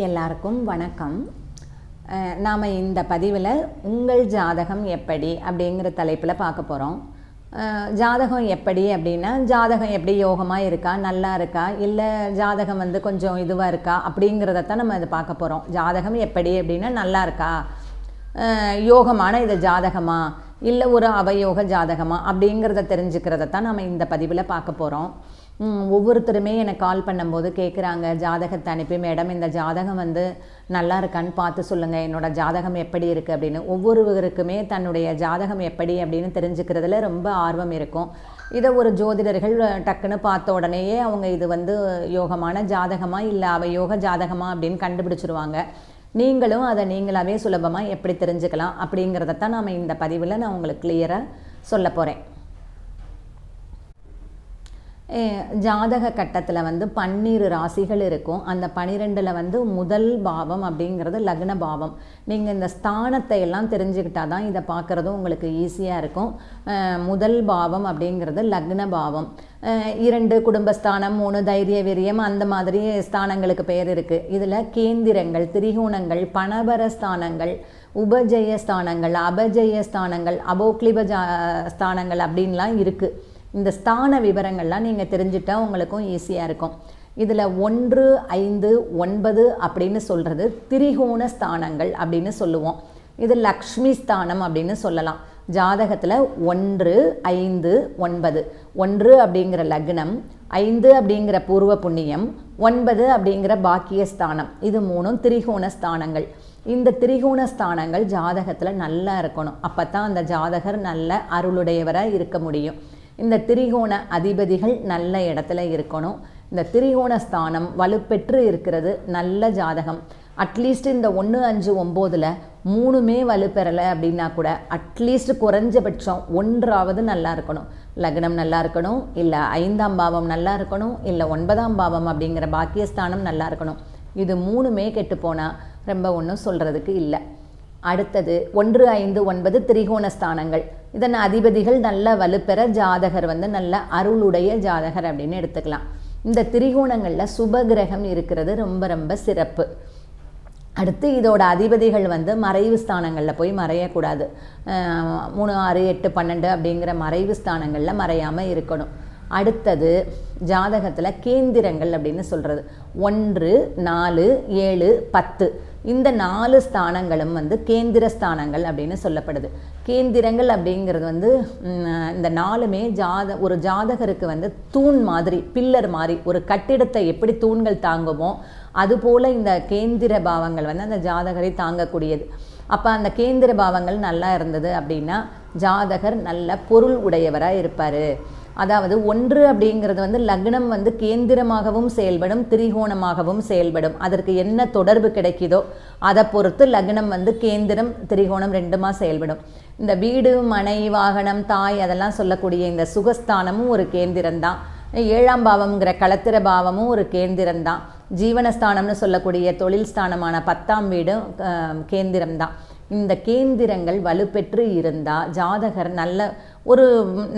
எல்லாருக்கும் வணக்கம். நாம் இந்த பதிவில் உங்கள் ஜாதகம் எப்படி அப்படிங்கிற தலைப்பில் பார்க்க போகிறோம் ஜாதகம் எப்படி அப்படின்னா ஜாதகம் எப்படி யோகமாக இருக்கா நல்லா இருக்கா இல்லை ஜாதகம் வந்து கொஞ்சம் இதுவாக இருக்கா அப்படிங்கிறத தான் நம்ம இது பார்க்க போகிறோம் ஜாதகம் எப்படி அப்படின்னா நல்லா இருக்கா? யோகமான இது ஜாதகமா இல்லை ஒரு அவயோக ஜாதகமா அப்படிங்கிறத தெரிஞ்சுக்கிறத தான் நம்ம இந்த பதிவில் பார்க்க போகிறோம் ஒவ்வொருத்தருமே எனக்கு கால் பண்ணும்போது கேட்குறாங்க ஜாதகத்தை அனுப்பி மேடம் இந்த ஜாதகம் வந்து நல்லா இருக்கான்னு பார்த்து சொல்லுங்கள் என்னோடய ஜாதகம் எப்படி இருக்குது அப்படின்னு. ஒவ்வொருவருக்குமே தன்னுடைய ஜாதகம் எப்படி அப்படின்னு தெரிஞ்சுக்கிறதுல ரொம்ப ஆர்வம் இருக்கும். இதை ஒரு ஜோதிடர்கள் டக்குன்னு பார்த்த உடனேயே அவங்க இது வந்து யோகமான ஜாதகமாக இல்லை அவ யோக ஜாதகமாக அப்படின்னு கண்டுபிடிச்சிருவாங்க. நீங்களும் அதை நீங்களாவே சுலபமாக எப்படி தெரிஞ்சுக்கலாம் அப்படிங்கிறதத்தான் நாம் இந்த பதிவில் நான் உங்களுக்கு கிளியராக சொல்ல போகிறேன் ஜாதக கட்டத்தில் வந்து பன்னிரு ராசிகள் இருக்கும். அந்த பனிரெண்டில் வந்து முதல் பாவம் அப்படிங்கிறது லக்ன பாவம். நீங்கள் இந்த ஸ்தானத்தை எல்லாம் தெரிஞ்சுக்கிட்டா தான் இதை பார்க்குறதும் உங்களுக்கு ஈஸியாக இருக்கும். முதல் பாவம் அப்படிங்கிறது லக்ன பாவம். இரண்டு குடும்பஸ்தானம் மூணு தைரிய விரியம் அந்த மாதிரி ஸ்தானங்களுக்கு பெயர் இருக்குது இதில் கேந்திரங்கள் திரிகோணங்கள் பணபர ஸ்தானங்கள் உபஜய ஸ்தானங்கள் அபஜய ஸ்தானங்கள் அபோக்லிப ஜா ஸ்தானங்கள் அப்படின்லாம் இருக்குது இந்த ஸ்தான விவரங்கள்லாம் நீங்கள் தெரிஞ்சுட்டா உங்களுக்கும் ஈஸியாக இருக்கும். இதில் ஒன்று ஐந்து ஒன்பது அப்படின்னு சொல்கிறது திரிகோண ஸ்தானங்கள் அப்படின்னு சொல்லுவோம். இது லக்ஷ்மி ஸ்தானம் அப்படின்னு சொல்லலாம். ஜாதகத்தில் ஒன்று ஐந்து ஒன்பது. ஒன்று அப்படிங்கிற லக்னம் ஐந்து அப்படிங்கிற பூர்வ புண்ணியம் ஒன்பது அப்படிங்கிற பாக்கிய ஸ்தானம். இது மூணும் திரிகோண ஸ்தானங்கள். இந்த திரிகோண ஸ்தானங்கள் ஜாதகத்தில் நல்லா இருக்கணும். அப்போ தான் அந்த ஜாதகர் நல்ல அருளுடையவராக இருக்க முடியும். இந்த திரிகோண அதிபதிகள் நல்ல இடத்துல இருக்கணும். இந்த திரிகோண ஸ்தானம் வலுப்பெற்று இருக்கிறது நல்ல ஜாதகம். அட்லீஸ்ட் இந்த ஒன்று அஞ்சு ஒம்போதில் மூணுமே வலுப்பெறலை அப்படின்னா கூட அட்லீஸ்ட் குறைஞ்சபட்சம் ஒன்றாவது நல்லா இருக்கணும். லக்னம் நல்லா இருக்கணும் இல்லை ஐந்தாம் பாவம் நல்லா இருக்கணும் இல்லை ஒன்பதாம் பாவம் அப்படிங்கிற பாக்கியஸ்தானம் நல்லா இருக்கணும். இது மூணுமே கெட்டு போனால் ரொம்ப ஒன்றும் சொல்கிறதுக்கு இல்லை. அடுத்தது ஒன்று ஐந்து ஒன்பது திரிகோண ஸ்தானங்கள். இதன் அதிபதிகள் நல்ல வலுப்பெற ஜாதகர் வந்து நல்ல அருளுடைய ஜாதகர் அப்படின்னு எடுத்துக்கலாம். இந்த திரிகோணங்களில் சுபகிரகம் இருக்கிறது ரொம்ப ரொம்ப சிறப்பு. அடுத்து இதோட அதிபதிகள் வந்து மறைவு ஸ்தானங்களில் போய் மறையக்கூடாது. மூணு ஆறு எட்டு பன்னெண்டு அப்படிங்கிற மறைவு ஸ்தானங்களில் மறையாமல் இருக்கணும். அடுத்தது ஜாதகத்தில் கேந்திரங்கள் அப்படின்னு சொல்கிறது ஒன்று நாலு ஏழு பத்து. இந்த நாலு ஸ்தானங்களும் வந்து கேந்திர ஸ்தானங்கள் அப்படின்னு சொல்லப்படுது. கேந்திரங்கள் அப்படிங்கிறது வந்து இந்த நாலுமே ஜாத ஒரு ஜாதகருக்கு வந்து தூண் மாதிரி பில்லர் மாதிரி ஒரு கட்டிடத்தை எப்படி தூண்கள் தாங்குமோ அதுபோல் இந்த கேந்திர பாவங்கள் வந்து அந்த ஜாதகரை தாங்கக்கூடியது. அப்போ அந்த கேந்திர பாவங்கள் நல்லா இருந்தது அப்படின்னா ஜாதகர் நல்ல பொருள் உடையவராக இருப்பார். அதாவது ஒன்று அப்படிங்கிறது வந்து லக்னம் வந்து கேந்திரமாகவும் செயல்படும் திரிகோணமாகவும் செயல்படும். அதற்கு என்ன தொடர்பு கிடைக்குதோ அதை பொறுத்து லக்னம் வந்து கேந்திரம் திரிகோணம் ரெண்டுமா செயல்படும். இந்த வீடு மனை வாகனம் தாய் அதெல்லாம் சொல்லக்கூடிய இந்த சுகஸ்தானமும் ஒரு கேந்திரம்தான். ஏழாம் பாவம்ங்கிற களத்திர பாவமும் ஒரு கேந்திரம்தான். ஜீவனஸ்தானம்னு சொல்லக்கூடிய தொழில் ஸ்தானமான பத்தாம் வீடும் கேந்திரம்தான். இந்த கேந்திரங்கள் வலுப்பெற்று இருந்தால் ஜாதகர் நல்ல ஒரு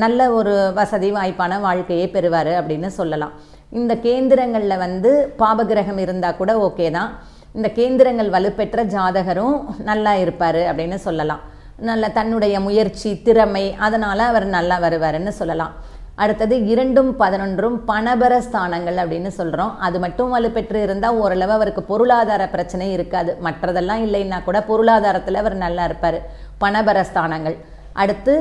நல்ல ஒரு வசதி வாய்ப்பான வாழ்க்கையை பெறுவார் அப்படின்னு சொல்லலாம். இந்த கேந்திரங்களில் வந்து பாபகிரகம் இருந்தால் கூட ஓகே தான். இந்த கேந்திரங்கள் வலுப்பெற்ற ஜாதகரும் நல்லா இருப்பார் அப்படின்னு சொல்லலாம். நல்ல தன்னுடைய முயற்சி திறமை அதனால் அவர் நல்லா வருவார்னு சொல்லலாம். அடுத்தது இரண்டும் பதினொன்றும் பணபர ஸ்தானங்கள் அப்படின்னு சொல்கிறோம் அது மட்டும் வலுப்பெற்று இருந்தால் ஓரளவு அவருக்கு பொருளாதார பிரச்சனை இருக்காது. மற்றதெல்லாம் இல்லைன்னா கூட பொருளாதாரத்தில் அவர் நல்லா இருப்பார். பணபர ஸ்தானங்கள். அடுத்து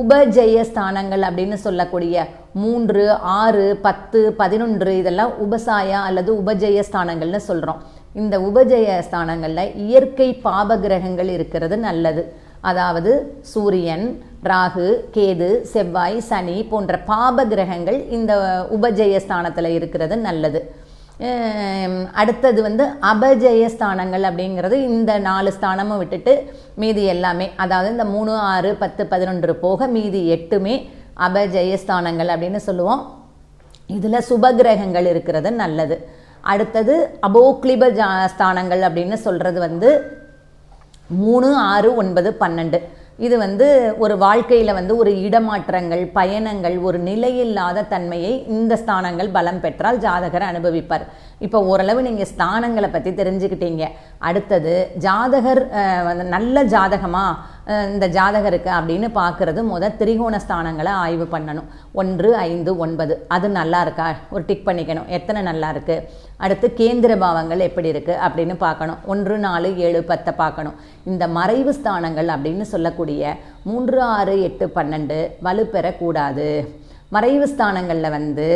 உபஜெய ஸ்தானங்கள் அப்படின்னு சொல்லக்கூடிய மூன்று ஆறு பத்து பதினொன்று இதெல்லாம் உபசாயா அல்லது உபஜெய ஸ்தானங்கள்னு சொல்கிறோம் இந்த உபஜெய ஸ்தானங்களில் இயற்கை பாபகிரகங்கள் இருக்கிறது நல்லது. அதாவது சூரியன் ராகு கேது செவ்வாய் சனி போன்ற பாப கிரகங்கள் இந்த உபஜயஸ்தானத்தில் இருக்கிறது நல்லது. அடுத்தது வந்து அபஜய ஸ்தானங்கள் அப்படிங்கிறது இந்த நாலு ஸ்தானமும் விட்டுட்டு மீதி எல்லாமே அதாவது இந்த மூணு ஆறு பத்து பதினொன்று போக மீதி எட்டுமே அபஜய ஸ்தானங்கள் அப்படின்னு சொல்லுவோம். இதில் சுபகிரகங்கள் இருக்கிறது நல்லது. அடுத்தது அபோக்லிப ஜா ஸ்தானங்கள் அப்படின்னு சொல்கிறது வந்து மூணு ஆறு ஒன்பது பன்னெண்டு. இது வந்து ஒரு வாழ்க்கையில் வந்து ஒரு இடமாற்றங்கள் பயணங்கள் ஒரு நிலையில்லாத தன்மையை இந்த ஸ்தானங்கள் பலம் பெற்றால் ஜாதகர் அனுபவிப்பார். இப்போ ஓரளவு நீங்கள் ஸ்தானங்களை பற்றி தெரிஞ்சுக்கிட்டீங்க. அடுத்தது ஜாதகர் அஹ், வந்து நல்ல ஜாதகமா? இந்த ஜாதகருக்கு அப்படின்னு பார்க்குறது முதல் திரிகோண ஸ்தானங்களை ஆய்வு பண்ணணும். ஒன்று ஐந்து ஒன்பது. அது நல்லா இருக்கா? ஒரு டிக் பண்ணிக்கணும். எத்தனை நல்லா இருக்குது அடுத்து கேந்திர பாவங்கள் எப்படி இருக்குது அப்படின்னு பார்க்கணும். ஒன்று நாலு ஏழு பத்தை பார்க்கணும். இந்த மறைவு ஸ்தானங்கள் அப்படின்னு சொல்லக்கூடிய மூன்று ஆறு எட்டு பன்னெண்டு வலுப்பெறக்கூடாது. மறைவு ஸ்தானங்களில் வந்து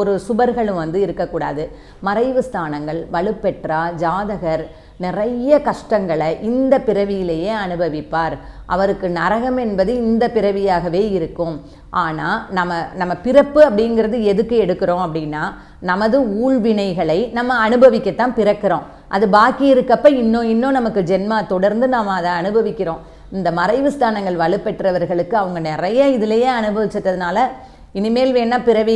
ஒரு சுபர்களும் வந்து இருக்கக்கூடாது. மறைவு ஸ்தானங்கள் வலுப்பெற்றா ஜாதகர் நிறைய கஷ்டங்களை இந்த பிறவியிலேயே அனுபவிப்பார். அவருக்கு நரகம் என்பது இந்த பிறவியாகவே இருக்கும். ஆனால் நம்ம நம்ம பிறப்பு அப்படிங்கிறது எதுக்கு எடுக்கிறோம் அப்படின்னா நமது ஊழ்வினைகளை நம்ம அனுபவிக்கத்தான் பிறக்கிறோம். அது பாக்கி இருக்கப்ப இன்னும் இன்னும் நமக்கு ஜென்மா தொடர்ந்து நாம் அதை அனுபவிக்கிறோம். இந்த மறைவு ஸ்தானங்கள் வலுப்பெற்றவர்களுக்கு அவங்க நிறைய இதுலேயே அனுபவிச்சதுனால இனிமேல் வேணா பிறவி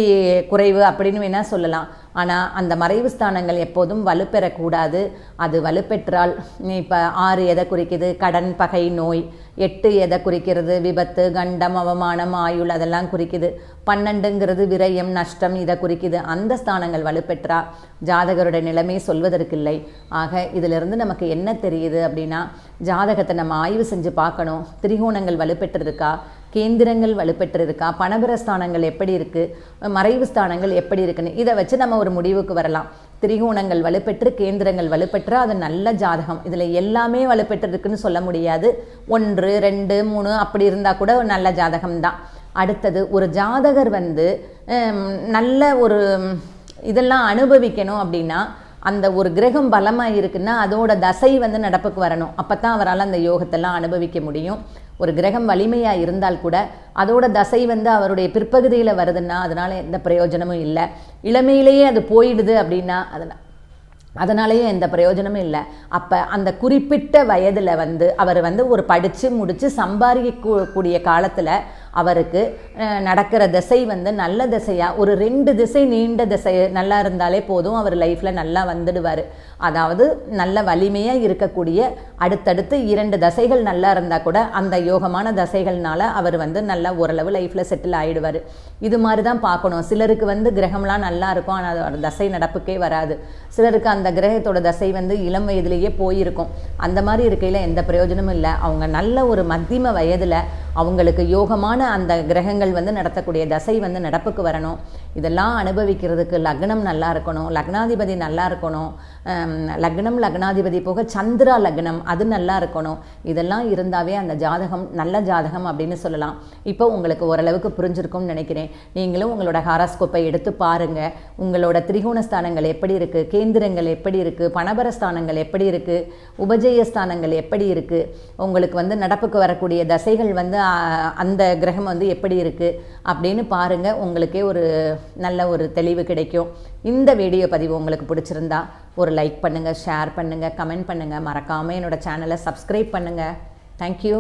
குறைவு அப்படின்னு வேணா சொல்லலாம். ஆனால் அந்த மறைவு ஸ்தானங்கள் எப்போதும் வலுப்பெறக்கூடாது. அது வலுப்பெற்றால் இப்போ ஆறு எதை குறிக்குது? கடன் பகை நோய். எட்டு எதை குறிக்கிறது? விபத்து கண்டம் அவமானம் ஆயுள் அதெல்லாம் குறிக்குது. பன்னெண்டுங்கிறது விரயம் நஷ்டம் இதை குறிக்குது. அந்த ஸ்தானங்கள் வலுப்பெற்றா ஜாதகருடைய நிலைமை சொல்வதற்கில்லை. ஆக இதிலிருந்து நமக்கு என்ன தெரியுது அப்படின்னா ஜாதகத்தை நம்ம ஆய்வு செஞ்சு பார்க்கணும். திரிகோணங்கள் வலுப்பெற்றிருக்கா? கேந்திரங்கள் வலுப்பெற்றிருக்கா? பணபர ஸ்தானங்கள் எப்படி இருக்குது மறைவு ஸ்தானங்கள் எப்படி இருக்குன்னு? இதை வச்சு நம்ம ஒரு முடிவுக்கு வரலாம். திரிகோணங்கள் வலுப்பெற்று கேந்திரங்கள் வலுப்பெற்று அது நல்ல ஜாதகம். இதில் எல்லாமே வலுப்பெற்றிருக்குன்னு சொல்ல முடியாது. ஒன்று ரெண்டு மூணு அப்படி இருந்தால் கூட ஒரு நல்ல ஜாதகம் தான் அடுத்தது ஒரு ஜாதகர் வந்து நல்ல ஒரு இதெல்லாம் அனுபவிக்கணும் அப்படின்னா அந்த ஒரு கிரகம் பலமாக இருக்குன்னா அதோட தசை வந்து நடப்புக்கு வரணும். அப்போ தான் அவரால் அந்த யோகத்தெல்லாம் அனுபவிக்க முடியும். ஒரு கிரகம் வலிமையாக இருந்தால் கூட அதோட தசை வந்து அவருடைய பிற்பகுதியில் வருதுன்னா அதனால் எந்த பிரயோஜனமும் இல்லை. இளமையிலேயே அது போயிடுது அப்படின்னா அதனால் அதனாலேயே எந்த பிரயோஜனமும் இல்லை. அப்போ அந்த குறிப்பிட்ட வயதில் வந்து அவர் வந்து ஒரு படித்து முடித்து சம்பாதிக்கக்கூடிய காலத்தில் அவருக்கு நடக்கிற திசை வந்து நல்ல திசையாக ஒரு ரெண்டு திசை நீண்ட திசை நல்லா இருந்தாலே போதும் அவர் லைஃப்பில் நல்லா வந்துடுவார். அதாவது நல்ல வலிமையாக இருக்கக்கூடிய அடுத்தடுத்து இரண்டு தசைகள் நல்லா இருந்தால் கூட அந்த யோகமான தசைகள்னால அவர் வந்து நல்லா ஓரளவு லைஃப்பில் செட்டில் ஆகிடுவார் இது மாதிரி தான் பார்க்கணும். சிலருக்கு வந்து கிரகம்லாம் நல்லா இருக்கும் ஆனால் அதோட தசை நடப்புக்கே வராது. சிலருக்கு அந்த கிரகத்தோட தசை வந்து இளம் வயதிலேயே போயிருக்கும். அந்த மாதிரி இருக்கையில் எந்த பிரயோஜனமும் இல்லை. அவங்க நல்ல ஒரு மத்தியம வயதில் அவங்களுக்கு யோகமான அந்த கிரகங்கள் வந்து நடத்தக்கூடிய தசை வந்து நடப்புக்கு வரணும். இதெல்லாம் அனுபவிக்கிறதுக்கு லக்னம் நல்லா இருக்கணும். லக்னாதிபதி நல்லா இருக்கணும். லக்னம் லக்னாதிபதி போக சந்திரா லக்னம் அது நல்லா இருக்கணும். இதெல்லாம் இருந்தாவே அந்த ஜாதகம் நல்ல ஜாதகம் அப்படின்னு சொல்லலாம். இப்போ உங்களுக்கு ஓரளவுக்கு புரிஞ்சிருக்கும்னு நினைக்கிறேன். நீங்களும் உங்களோட ஹாராஸ்கோப்பை எடுத்து பாருங்க. உங்களோட திரிகோண ஸ்தானங்கள் எப்படி இருக்கு? கேந்திரங்கள் எப்படி இருக்கு? பணபர ஸ்தானங்கள் எப்படி இருக்கு? உபஜய ஸ்தானங்கள் எப்படி இருக்கு? உங்களுக்கு வந்து நடப்புக்கு வரக்கூடிய தசைகள் வந்து அந்த கிரகம் வந்து எப்படி இருக்கு? அப்படின்னு பாருங்க. உங்களுக்கே ஒரு நல்ல ஒரு தெளிவு கிடைக்கும். இந்த வீடியோ பதிவு உங்களுக்கு பிடிச்சிருந்தா ஒரு லைக் பண்ணுங்கள் ஷேர் பண்ணுங்கள் கமெண்ட் பண்ணுங்கள் மறக்காமல் என்னோடய சேனலை சப்ஸ்கிரைப் பண்ணுங்கள் தேங்க்யூ